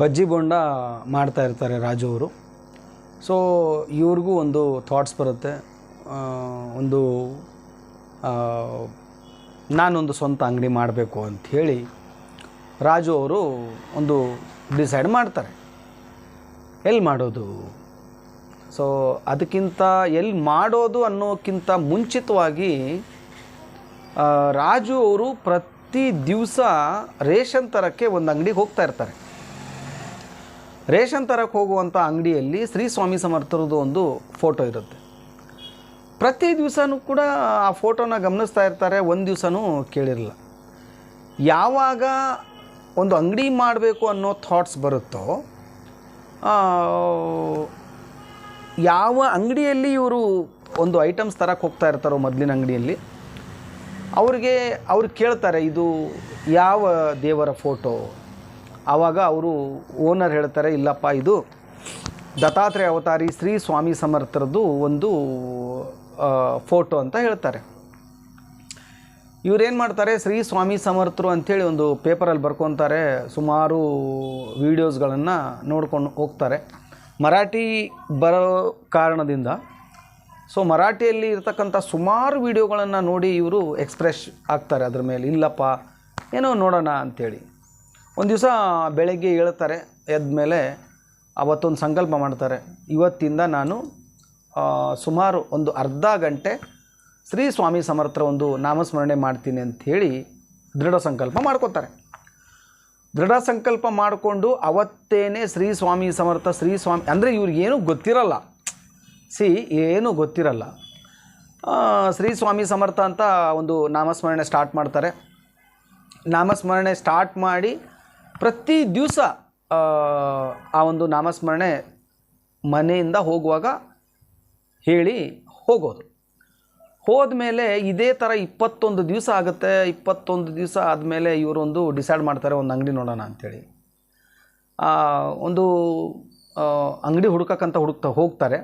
ಬಜ್ಜಿ ಬೋಂಡ ಮಾಡ್ತಾ ಇರ್ತಾರೆ ರಾಜು ಅವರು. ಸೊ ಇವ್ರಿಗೂ ಒಂದು ಥಾಟ್ಸ್ ಬರುತ್ತೆ. ಒಂದು ನಾನೊಂದು ಸ್ವಂತ ಅಂಗಡಿ ಮಾಡಬೇಕು ಅಂಥೇಳಿ ರಾಜು ಅವರು ಒಂದು ಡಿಸೈಡ್ ಮಾಡ್ತಾರೆ. ಎಲ್ಲಿ ಮಾಡೋದು? ಸೊ ಅದಕ್ಕಿಂತ ಎಲ್ಲಿ ಮಾಡೋದು ಅನ್ನೋಕ್ಕಿಂತ ಮುಂಚಿತವಾಗಿ ರಾಜು ಅವರು ಪ್ರತಿ ದಿವಸ ರೇಷನ್ ತರಕ್ಕೆ ಒಂದು ಅಂಗಡಿಗೆ ಹೋಗ್ತಾ ಇರ್ತಾರೆ. ರೇಷನ್ ತರಕ್ಕೆ ಹೋಗುವಂಥ ಅಂಗಡಿಯಲ್ಲಿ ಶ್ರೀ ಸ್ವಾಮಿ ಸಮರ್ಥರದ್ದು ಒಂದು ಫೋಟೋ ಇರುತ್ತೆ. ಪ್ರತಿ ದಿವಸನೂ ಕೂಡ ಆ ಫೋಟೋನ ಗಮನಿಸ್ತಾ ಇರ್ತಾರೆ, ಒಂದು ದಿವಸನೂ ಕೇಳಿರಲ್ಲ ಯಾವಾಗ ಒಂದು ಅಂಗಡಿ ಮಾಡಬೇಕು ಅನ್ನೋ ಥಾಟ್ಸ್ ಬರುತ್ತೋ ಯಾವ ಅಂಗಡಿಯಲ್ಲಿ ಇವರು ಒಂದು ಐಟಮ್ಸ್ ತರಕ್ಕೆ ಹೋಗ್ತಾ ಇರ್ತಾರೋ ಮೊದಲಿನ ಅಂಗಡಿಯಲ್ಲಿ, ಅವ್ರಿಗೆ ಅವ್ರು ಕೇಳ್ತಾರೆ, ಇದು ಯಾವ ದೇವರ ಫೋಟೋ? ಆವಾಗ ಅವರು ಓನರ್ ಹೇಳ್ತಾರೆ, ಇಲ್ಲಪ್ಪ, ಇದು ದತ್ತಾತ್ರೇಯ ಅವತಾರಿ ಶ್ರೀ ಸ್ವಾಮಿ ಸಮರ್ಥರದ್ದು ಒಂದು ಫೋಟೋ ಅಂತ ಹೇಳ್ತಾರೆ. ಇವ್ರೇನು ಮಾಡ್ತಾರೆ, ಶ್ರೀ ಸ್ವಾಮಿ ಸಮರ್ಥರು ಅಂಥೇಳಿ ಒಂದು ಪೇಪರಲ್ಲಿ ಬರ್ಕೊತಾರೆ, ಸುಮಾರು ವೀಡಿಯೋಸ್ಗಳನ್ನು ನೋಡ್ಕೊಂಡು ಹೋಗ್ತಾರೆ. ಮರಾಠಿ ಬರೋ ಕಾರಣದಿಂದ, ಸೊ ಮರಾಠಿಯಲ್ಲಿ ಇರ್ತಕ್ಕಂಥ ಸುಮಾರು ವೀಡಿಯೋಗಳನ್ನು ನೋಡಿ ಇವರು ಎಕ್ಸ್ಪ್ರೆಸ್ ಆಗ್ತಾರೆ ಅದ್ರ ಮೇಲೆ, ಇಲ್ಲಪ್ಪ, ಏನೋ ನೋಡೋಣ ಅಂಥೇಳಿ ಒಂದು ದಿವಸ ಬೆಳಗ್ಗೆ ಹೇಳ್ತಾರೆ, ಎದ್ದ ಮೇಲೆ ಅವತ್ತೊಂದು ಸಂಕಲ್ಪ ಮಾಡ್ತಾರೆ. ಇವತ್ತಿಂದ ನಾನು ಸುಮಾರು ಒಂದು ಅರ್ಧ ಗಂಟೆ ಶ್ರೀ ಸ್ವಾಮಿ ಸಮರ್ಥರ ಒಂದು ನಾಮಸ್ಮರಣೆ ಮಾಡ್ತೀನಿ ಅಂಥೇಳಿ ದೃಢ ಸಂಕಲ್ಪ ಮಾಡ್ಕೋತಾರೆ. ದೃಢ ಸಂಕಲ್ಪ ಮಾಡಿಕೊಂಡು ಅವತ್ತೇನೆ ಶ್ರೀ ಸ್ವಾಮಿ ಸಮರ್ಥ, ಶ್ರೀ ಸ್ವಾಮಿ, ಅಂದರೆ ಇವ್ರಿಗೇನು ಗೊತ್ತಿರಲ್ಲ. ಸಿ, ಏನೂ ಗೊತ್ತಿರಲ್ಲ. ಶ್ರೀ ಸ್ವಾಮಿ ಸಮರ್ಥ ಅಂತ ಒಂದು ನಾಮಸ್ಮರಣೆ ಸ್ಟಾರ್ಟ್ ಮಾಡ್ತಾರೆ. ನಾಮಸ್ಮರಣೆ ಸ್ಟಾರ್ಟ್ ಮಾಡಿ ಪ್ರತಿ ದಿವಸ, ಆ ಒಂದು ನಾಮಸ್ಮರಣೆ ಮನೆಯಿಂದ ಹೋಗುವಾಗ ಹೇಳಿ ಹೋಗೋದು. ಹೋದ ಮೇಲೆ ಇದೇ ಥರ ಇಪ್ಪತ್ತೊಂದು ದಿವಸ ಆಗುತ್ತೆ, ಇಪ್ಪತ್ತೊಂದು ದಿವಸ ಆದಮೇಲೆ ಇವರೊಂದು ಡಿಸೈಡ್ ಮಾಡ್ತಾರೆ, ಒಂದು ಅಂಗಡಿ ನೋಡೋಣ ಅಂಥೇಳಿ ಒಂದು ಅಂಗಡಿ ಹುಡುಕಕ್ಕಂತ ಹುಡುಕ್ತಾ ಹೋಗ್ತಾರೆ.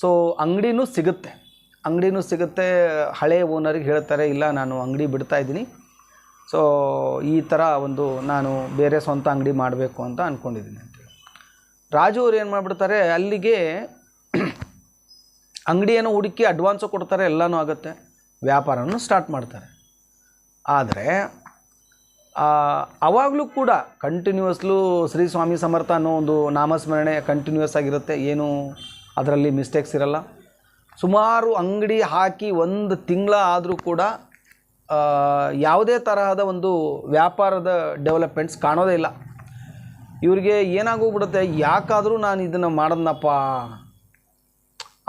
ಸೊ ಅಂಗಡಿನೂ ಸಿಗುತ್ತೆ. ಅಂಗಡಿನೂ ಸಿಗುತ್ತೆ. ಹಳೆ ಓನರಿಗೆ ಹೇಳ್ತಾರೆ, ಇಲ್ಲ, ನಾನು ಅಂಗಡಿ ಬಿಡ್ತಾ ಇದ್ದೀನಿ. ಸೊ ಈ ಥರ ಒಂದು ನಾನು ಬೇರೆ ಸ್ವಂತ ಅಂಗಡಿ ಮಾಡಬೇಕು ಅಂತ ಅಂದ್ಕೊಂಡಿದ್ದೀನಿ ಅಂತೇಳಿ ರಾಜು ಅವ್ರು ಏನು ಮಾಡಿಬಿಡ್ತಾರೆ, ಅಲ್ಲಿಗೆ ಅಂಗಡಿಯನ್ನು ಹುಡುಕಿ ಅಡ್ವಾನ್ಸು ಕೊಡ್ತಾರೆ, ಎಲ್ಲನೂ ಆಗುತ್ತೆ ವ್ಯಾಪಾರನೂ ಸ್ಟಾರ್ಟ್ ಮಾಡ್ತಾರೆ. ಆದರೆ ಆವಾಗಲೂ ಕೂಡ ಕಂಟಿನ್ಯೂಸ್ಲು ಶ್ರೀ ಸ್ವಾಮಿ ಸಮರ್ಥ ಅನ್ನೋ ಒಂದು ನಾಮಸ್ಮರಣೆ ಕಂಟಿನ್ಯೂಸ್ ಆಗಿರುತ್ತೆ, ಏನು ಅದರಲ್ಲಿ ಮಿಸ್ಟೇಕ್ಸ್ ಇರಲ್ಲ. ಸುಮಾರು ಅಂಗಡಿ ಹಾಕಿ ಒಂದು ತಿಂಗಳ ಆದರೂ ಕೂಡ ಯಾವುದೇ ತರಹದ ಒಂದು ವ್ಯಾಪಾರದ ಡೆವಲಪ್ಮೆಂಟ್ಸ್ ಕಾಣೋದೇ ಇಲ್ಲ. ಇವರಿಗೆ ಏನಾಗೋಗ್ಬಿಡುತ್ತೆ? ಯಾಕಾದರೂ ನಾನು ಇದನ್ನು ಮಾಡೋದನ್ನಪ್ಪ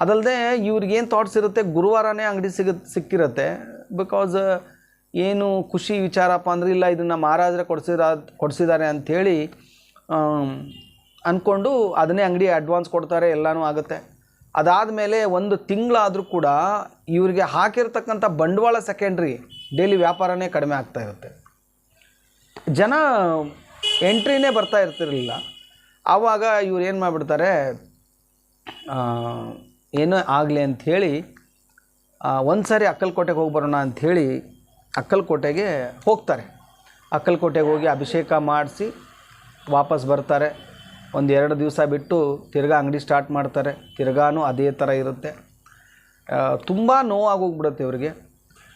ಅದಲ್ಲದೆ ಇವ್ರಿಗೇನು ಥಾಟ್ಸ್ ಇರುತ್ತೆ? ಗುರುವಾರನೇ ಅಂಗಡಿ ಸಿಗ, ಸಿಕ್ಕಿರುತ್ತೆ. ಬಿಕಾಸ್ ಏನು ಖುಷಿ ವಿಚಾರಪ್ಪ ಅಂದರೆ, ಇಲ್ಲ, ಇದನ್ನು ಮಹಾರಾಜರೇ ಕೊಡಿಸಿದ ಕೊಡಿಸಿದ್ದಾರೆ ಅಂಥೇಳಿ ಅಂದ್ಕೊಂಡು ಅದನ್ನೇ ಅಂಗಡಿ ಅಡ್ವಾನ್ಸ್ ಕೊಡ್ತಾರೆ, ಎಲ್ಲನೂ ಆಗುತ್ತೆ. ಅದಾದಮೇಲೆ ಒಂದು ತಿಂಗಳಾದರೂ ಕೂಡ ಇವರಿಗೆ ಹಾಕಿರ್ತಕ್ಕಂಥ ಬಂಡವಾಳ ಸೆಕೆಂಡ್ರಿ ಡೈಲಿ ವ್ಯಾಪಾರನೇ ಕಡಿಮೆ ಆಗ್ತಾ ಇರುತ್ತೆ. ಜನ ಎಂಟ್ರಿನೇ ಬರ್ತಾ ಇರ್ತಿರಲಿಲ್ಲ. ಆವಾಗ ಇವ್ರು ಏನು ಮಾಡಿಬಿಡ್ತಾರೆ ಏನೂ ಆಗಲಿ ಅಂಥೇಳಿ ಒಂದು ಸಾರಿ ಅಕ್ಕಲಕೋಟೆಗೆ ಹೋಗಿ ಬರೋಣ ಅಂಥೇಳಿ ಅಕ್ಕಲಕೋಟೆಗೆ ಹೋಗ್ತಾರೆ. ಅಕ್ಕಲಕೋಟೆಗೆ ಹೋಗಿ ಅಭಿಷೇಕ ಮಾಡಿಸಿ ವಾಪಸ್ ಬರ್ತಾರೆ. ಒಂದು ಎರಡು ದಿವಸ ಬಿಟ್ಟು ತಿರ್ಗಾ ಅಂಗಡಿ ಸ್ಟಾರ್ಟ್ ಮಾಡ್ತಾರೆ. ತಿರ್ಗಾನು ಅದೇ ಥರ ಇರುತ್ತೆ. ತುಂಬ ನೋವಾಗೋಗ್ಬಿಡುತ್ತೆ ಇವ್ರಿಗೆ.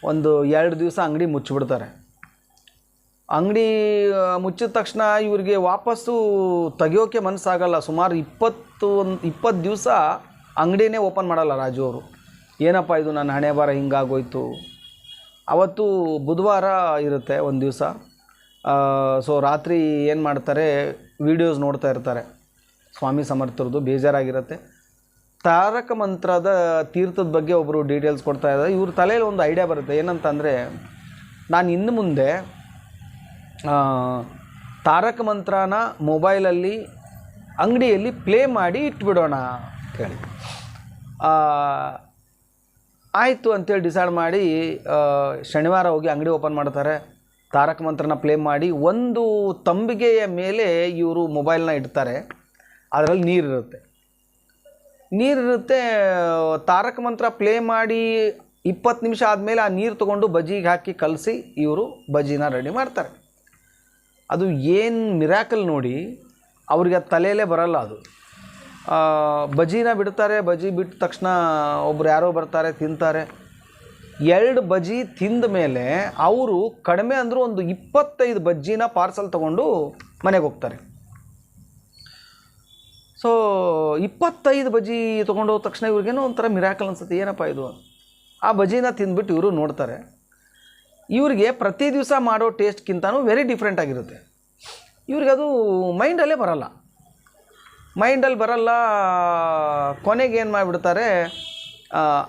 ಒಂದು ಎರಡು ದಿವಸ ಅಂಗಡಿ ಮುಚ್ಚಿಬಿಡ್ತಾರೆ. ಅಂಗಡಿ ಮುಚ್ಚಿದ ತಕ್ಷಣ ಇವ್ರಿಗೆ ವಾಪಸ್ಸು ತೆಗಿಯೋಕೆ ಮನಸ್ಸಾಗಲ್ಲ. ಸುಮಾರು ಇಪ್ಪತ್ತು ಒಂದು ಇಪ್ಪತ್ತು ದಿವಸ ಅಂಗಡಿನೇ ಓಪನ್ ಮಾಡಲ್ಲ ರಾಜು ಅವರು. ಏನಪ್ಪ ಇದು ನನ್ನ ಹಣೆ ಬಾರ ಹಿಂಗಾಗೋಯ್ತು? ಅವತ್ತು ಬುಧವಾರ ಇರುತ್ತೆ ಒಂದು ದಿವಸ. ಸೊ ರಾತ್ರಿ ಏನು ಮಾಡ್ತಾರೆ ವೀಡಿಯೋಸ್ ನೋಡ್ತಾ ಇರ್ತಾರೆ. ಸ್ವಾಮಿ ಸಮರ್ಥರದ್ದು ಬೇಜಾರಾಗಿರುತ್ತೆ. ತಾರಕ ಮಂತ್ರದ ತೀರ್ಥದ ಬಗ್ಗೆ ಒಬ್ಬರು ಡೀಟೇಲ್ಸ್ ಕೊಡ್ತಾ ಇದ್ದಾರೆ. ಇವ್ರ ತಲೆಯಲ್ಲಿ ಒಂದು ಐಡಿಯಾ ಬರುತ್ತೆ. ಏನಂತಂದರೆ, ನಾನು ಇನ್ನು ಮುಂದೆ ತಾರಕ ಮಂತ್ರನ ಮೊಬೈಲಲ್ಲಿ ಅಂಗಡಿಯಲ್ಲಿ ಪ್ಲೇ ಮಾಡಿ ಇಟ್ಬಿಡೋಣ ಕೇಳಿ ಆಯಿತು ಅಂತೇಳಿ ಡಿಸೈಡ್ ಮಾಡಿ ಶನಿವಾರ ಹೋಗಿ ಅಂಗಡಿ ಓಪನ್ ಮಾಡ್ತಾರೆ. ತಾರಕ ಮಂತ್ರನ ಪ್ಲೇ ಮಾಡಿ ಒಂದು ತಂಬಿಗೆಯ ಮೇಲೆ ಇವರು ಮೊಬೈಲ್ನ ಇಡ್ತಾರೆ. ಅದರಲ್ಲಿ ನೀರಿರುತ್ತೆ. ನೀರಿರುತ್ತೆ ತಾರಕ ಮಂತ್ರ ಪ್ಲೇ ಮಾಡಿ ಇಪ್ಪತ್ತು ನಿಮಿಷ ಆದಮೇಲೆ ಆ ನೀರು ತೊಗೊಂಡು ಬಜ್ಜಿಗೆ ಹಾಕಿ ಕಲಸಿ ಇವರು ಬಜ್ಜಿನ ರೆಡಿ ಮಾಡ್ತಾರೆ. ಅದು ಏನು ಮಿರಾಕಲ್ ನೋಡಿ ಅವ್ರಿಗೆ ತಲೆಯಲ್ಲೇ ಬರಲ್ಲ ಅದು. ಬಜ್ಜಿನ ಬಿಡ್ತಾರೆ ಬಜ್ಜಿ ಬಿಟ್ಟ ತಕ್ಷಣ ಒಬ್ರು ಯಾರೋ ಬರ್ತಾರೆ, ತಿಂತಾರೆ. ಎರಡು ಬಜಿ ತಿಂದ ಮೇಲೆ ಅವರು ಕಡಿಮೆ ಅಂದರೂ ಒಂದು ಇಪ್ಪತ್ತೈದು ಬಜ್ಜಿನ ಪಾರ್ಸಲ್ ತೊಗೊಂಡು ಮನೆಗೆ ಹೋಗ್ತಾರೆ. ಸೊ ಇಪ್ಪತ್ತೈದು ಬಜಿ ತೊಗೊಂಡು ಹೋದ ತಕ್ಷಣ ಇವ್ರಿಗೇನೋ ಒಂಥರ ಮಿರಾಕಲ್ ಅನ್ಸುತ್ತೆ. ಏನಪ್ಪ ಇದು? ಆ ಬಜಿನ ತಿಂದ್ಬಿಟ್ಟು ಇವರು ನೋಡ್ತಾರೆ. ಇವರಿಗೆ ಪ್ರತಿ ದಿವಸ ಮಾಡೋ ಟೇಸ್ಟ್ಗಿಂತನೂ ವೆರಿ ಡಿಫ್ರೆಂಟ್ ಆಗಿರುತ್ತೆ. ಇವ್ರಿಗೆ ಅದು ಮೈಂಡಲ್ಲೇ ಬರಲ್ಲ. ಮೈಂಡಲ್ಲಿ ಬರಲ್ಲ, ಕೊನೆಗೆ ಏನು ಮಾಡಿಬಿಡ್ತಾರೆ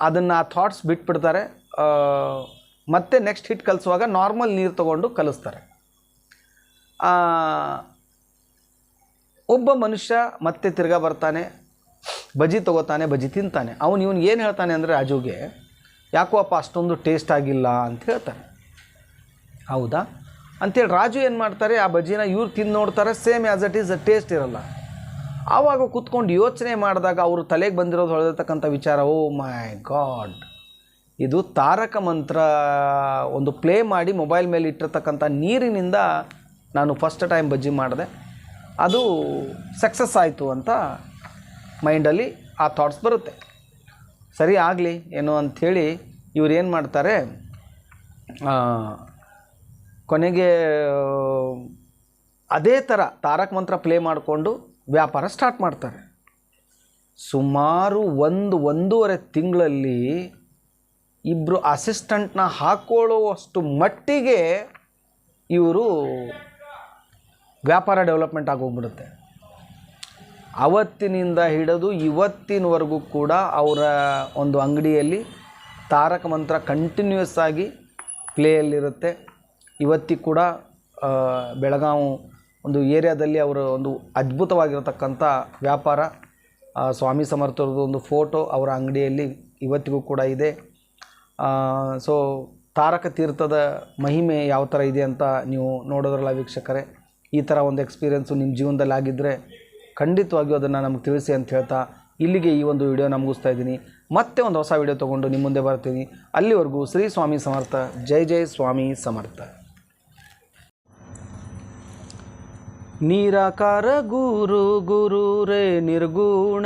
ಅದನ್ನು ಆ ಥಾಟ್ಸ್ ಬಿಟ್ಬಿಡ್ತಾರೆ. ಮತ್ತೆ ನೆಕ್ಸ್ಟ್ ಹಿಟ್ ಕಲಿಸುವಾಗ ನಾರ್ಮಲ್ ನೀರು ತೊಗೊಂಡು ಕಲಿಸ್ತಾರೆ. ಒಬ್ಬ ಮನುಷ್ಯ ಮತ್ತೆ ತಿರ್ಗಾ ಬರ್ತಾನೆ ಬಜ್ಜಿ ತೊಗೋತಾನೆ ಬಜ್ಜಿ ತಿಂತಾನೆ. ಅವನು ಇವನು ಏನು ಹೇಳ್ತಾನೆ ಅಂದರೆ, ರಾಜುಗೆ, ಯಾಕೋ ಅಪ್ಪ ಅಷ್ಟೊಂದು ಟೇಸ್ಟ್ ಆಗಿಲ್ಲ ಅಂತ ಹೇಳ್ತಾನೆ. ಹೌದಾ? ಅಂಥೇಳಿ ರಾಜು ಏನು ಮಾಡ್ತಾರೆ, ಆ ಬಜ್ಜಿನ ಇವ್ರು ತಿಂದು ನೋಡ್ತಾರೆ, same as it is taste ಇರಲ್ಲ. ಆವಾಗ ಕೂತ್ಕೊಂಡು ಯೋಚನೆ ಮಾಡಿದಾಗ ಅವರು ತಲೆಗೆ ಬಂದಿರೋದು ಹೊಳೆದಿರ್ತಕ್ಕಂಥ ವಿಚಾರ, ಓ ಮೈ ಗಾಡ್, ಇದು ತಾರಕ ಮಂತ್ರ ಒಂದು ಪ್ಲೇ ಮಾಡಿ ಮೊಬೈಲ್ ಮೇಲೆ ಇಟ್ಟಿರ್ತಕ್ಕಂಥ ನೀರಿನಿಂದ ನಾನು ಫಸ್ಟ್ ಟೈಮ್ ಬಜ್ಜಿ ಮಾಡಿದೆ. ಅದು ಸಕ್ಸಸ್ ಆಯಿತು ಅಂತ ಮೈಂಡಲ್ಲಿ ಆ ಥಾಟ್ಸ್ ಬರುತ್ತೆ. ಸರಿ ಆಗಲಿ, ಏನು ಅಂಥೇಳಿ ಇವ್ರು ಏನು ಮಾಡ್ತಾರೆ ಕೊನೆಗೆ ಅದೇ ಥರ ತಾರಕ ಮಂತ್ರ ಪ್ಲೇ ಮಾಡಿಕೊಂಡು ವ್ಯಾಪಾರ ಸ್ಟಾರ್ಟ್ ಮಾಡ್ತಾರೆ. ಸುಮಾರು ಒಂದು, ಒಂದೂವರೆ ತಿಂಗಳಲ್ಲಿ ಇಬ್ಬರು ಅಸಿಸ್ಟೆಂಟ್ನ ಹಾಕ್ಕೊಳ್ಳುವಷ್ಟು ಮಟ್ಟಿಗೆ ಇವರು ವ್ಯಾಪಾರ ಡೆವಲಪ್ಮೆಂಟ್ ಆಗೋಗ್ಬಿಡುತ್ತೆ. ಅವತ್ತಿನಿಂದ ಹಿಡಿದು ಇವತ್ತಿನವರೆಗೂ ಕೂಡ ಅವರ ಒಂದು ಅಂಗಡಿಯಲ್ಲಿ ತಾರಕ ಮಂತ್ರ ಕಂಟಿನ್ಯೂಸ್ ಆಗಿ ಪ್ಲೇಯಲ್ಲಿರುತ್ತೆ ಇವತ್ತಿ ಕೂಡ ಬೆಳಗಾವಿ ಒಂದು ಏರಿಯಾದಲ್ಲಿ ಅವರ ಒಂದು ಅದ್ಭುತವಾಗಿರತಕ್ಕಂಥ ವ್ಯಾಪಾರ. ಸ್ವಾಮಿ ಸಮರ್ಥರದ್ದು ಒಂದು ಫೋಟೋ ಅವರ ಅಂಗಡಿಯಲ್ಲಿ ಇವತ್ತಿಗೂ ಕೂಡ ಇದೆ. ಸೊ ತಾರಕ ತೀರ್ಥದ ಮಹಿಮೆ ಯಾವ ಥರ ಇದೆ ಅಂತ ನೀವು ನೋಡೋದ್ರಲ್ಲ ವೀಕ್ಷಕರೇ. ಈ ಥರ ಒಂದು ಎಕ್ಸ್ಪೀರಿಯೆನ್ಸು ನಿಮ್ಮ ಜೀವನದಲ್ಲಿ ಆಗಿದ್ದರೆ ಖಂಡಿತವಾಗಿಯೂ ಅದನ್ನು ನಮಗೆ ತಿಳಿಸಿ ಅಂತ ಹೇಳ್ತಾ ಇಲ್ಲಿಗೆ ಈ ಒಂದು ವಿಡಿಯೋ ಮುಗಿಸ್ತಾ ಇದ್ದೀನಿ. ಮತ್ತೆ ಒಂದು ಹೊಸ ವಿಡಿಯೋ ತೊಗೊಂಡು ನಿಮ್ಮ ಮುಂದೆ ಬರ್ತೀನಿ. ಅಲ್ಲಿವರೆಗೂ ಶ್ರೀ ಸ್ವಾಮಿ ಸಮರ್ಥ, ಜೈ ಜೈ ಸ್ವಾಮಿ ಸಮರ್ಥ. ನೀರಾಕಾರ ಗುರು ಗುರು ರೇ ನಿರ್ಗುಣ.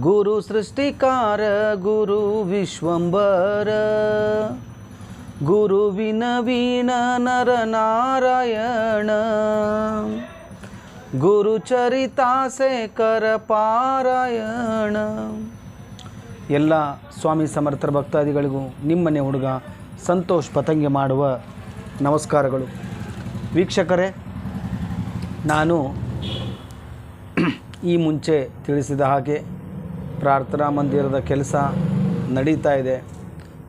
ಗುರು ಸೃಷ್ಟಿಕಾರ, ಗುರು ವಿಶ್ವಂಬರ ಗುರುವಿನ ವೀಣ ನರ ನಾರಾಯಣ ಗುರು ಚರಿತಾಸೆ ಕರ ಪಾರಾಯಣ. ಎಲ್ಲ ಸ್ವಾಮಿ ಸಮರ್ಥರ ಭಕ್ತಾದಿಗಳಿಗೂ ನಿಮ್ಮನೆ ಹುಡುಗ ಸಂತೋಷ್ ಪತಂಗೆ ಮಾಡುವ ನಮಸ್ಕಾರಗಳು. ವೀಕ್ಷಕರೇ, ನಾನು ಈ ಮುಂಚೆ ತಿಳಿಸಿದ ಹಾಗೆ ಪ್ರಾರ್ಥನಾ ಮಂದಿರದ ಕೆಲಸ ನಡೀತಾ ಇದೆ.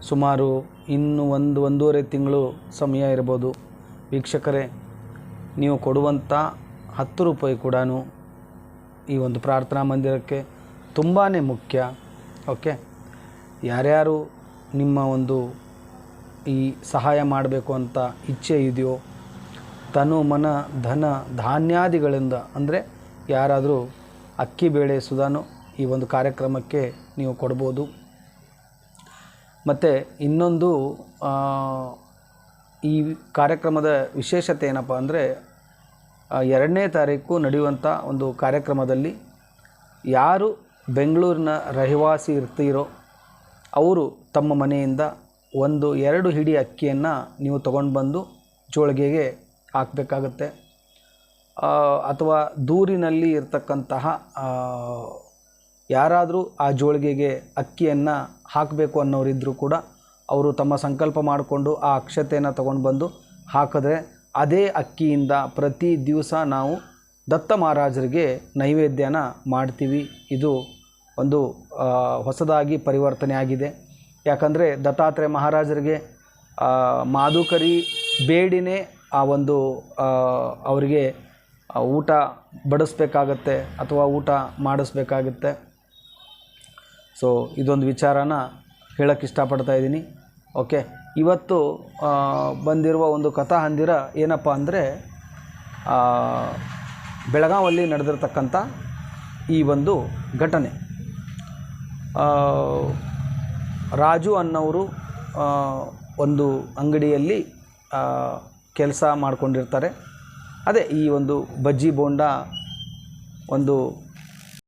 ಸುಮಾರು ಇನ್ನು ಒಂದು, ಒಂದೂವರೆ ತಿಂಗಳು ಸಮಯ ಇರ್ಬೋದು ವೀಕ್ಷಕರೇ, ನೀವು ಕೊಡುವಂಥ ಹತ್ತು ರೂಪಾಯಿ ಕೂಡ ಈ ಒಂದು ಪ್ರಾರ್ಥನಾ ಮಂದಿರಕ್ಕೆ ತುಂಬಾ ಮುಖ್ಯ, ಓಕೆ? ಯಾರ್ಯಾರು ನಿಮ್ಮ ಒಂದು ಈ ಸಹಾಯ ಮಾಡಬೇಕು ಅಂತ ಇಚ್ಛೆ ಇದೆಯೋ, ತನು, ಮನ, ಧನ, ಧಾನ್ಯಾದಿಗಳಿಂದ, ಅಂದರೆ ಯಾರಾದರೂ ಅಕ್ಕಿ ಬೇಳೆ ಸುಧಾನು ಈ ಒಂದು ಕಾರ್ಯಕ್ರಮಕ್ಕೆ ನೀವು ಕೊಡ್ಬೋದು. ಮತ್ತು ಇನ್ನೊಂದು ಈ ಕಾರ್ಯಕ್ರಮದ ವಿಶೇಷತೆ ಏನಪ್ಪ ಅಂದರೆ ಎರಡನೇ ತಾರೀಕು ನಡೆಯುವಂಥ ಒಂದು ಕಾರ್ಯಕ್ರಮದಲ್ಲಿ ಯಾರು ಬೆಂಗಳೂರಿನ ರಹಿವಾಸಿ ಇರ್ತೀರೋ ಅವರು ತಮ್ಮ ಮನೆಯಿಂದ ಒಂದು ಎರಡು ಹಿಡಿ ಅಕ್ಕಿಯನ್ನು ನೀವು ತಗೊಂಡು ಬಂದು ಜೋಳಿಗೆಗೆ ಹಾಕಬೇಕಾಗತ್ತೆ. ಅಥವಾ ದೂರಿನಲ್ಲಿ ಇರ್ತಕ್ಕಂತಹ ಯಾರಾದರೂ ಆ ಜೋಳಿಗೆಗೆ ಅಕ್ಕಿಯನ್ನು ಹಾಕಬೇಕು ಅನ್ನೋರಿದ್ದರೂ ಕೂಡ ಅವರು ತಮ್ಮ ಸಂಕಲ್ಪ ಮಾಡಿಕೊಂಡು ಆ ಅಕ್ಷತೆಯನ್ನು ತಗೊಂಡು ಬಂದು ಹಾಕಿದ್ರೆ ಅದೇ ಅಕ್ಕಿಯಿಂದ ಪ್ರತಿ ದಿವಸ ನಾವು ದತ್ತ ಮಹಾರಾಜರಿಗೆ ನೈವೇದ್ಯನ ಮಾಡ್ತೀವಿ. ಇದು ಒಂದು ಹೊಸದಾಗಿ ಪರಿವರ್ತನೆ ಆಗಿದೆ. ಯಾಕಂದರೆ ದತ್ತಾತ್ರೇಯ ಮಹಾರಾಜರಿಗೆ ಮಾಧುಕರಿ ಬೇಡಿನೇ ಆ ಒಂದು ಅವರಿಗೆ ಊಟ ಬಡಿಸ್ಬೇಕಾಗತ್ತೆ ಅಥವಾ ಊಟ ಮಾಡಿಸ್ಬೇಕಾಗತ್ತೆ. ಸೊ ಇದೊಂದು ವಿಚಾರನ ಹೇಳೋಕ್ಕೆ ಇಷ್ಟಪಡ್ತಾ ಇದ್ದೀನಿ. ಓಕೆ ಇವತ್ತು ಬಂದಿರುವ ಒಂದು ಕಥಾ ಹಂದಿರ ಏನಪ್ಪ ಅಂದರೆ ಬೆಳಗಾವಲ್ಲಿ ನಡೆದಿರತಕ್ಕಂಥ ಈ ಒಂದು ಘಟನೆ. ರಾಜು ಅನ್ನೋರು ಒಂದು ಅಂಗಡಿಯಲ್ಲಿ ಕೆಲಸ ಮಾಡಿಕೊಂಡಿರ್ತಾರೆ. ಅದೇ ಈ ಒಂದು ಬಜ್ಜಿ ಬೋಂಡ ಒಂದು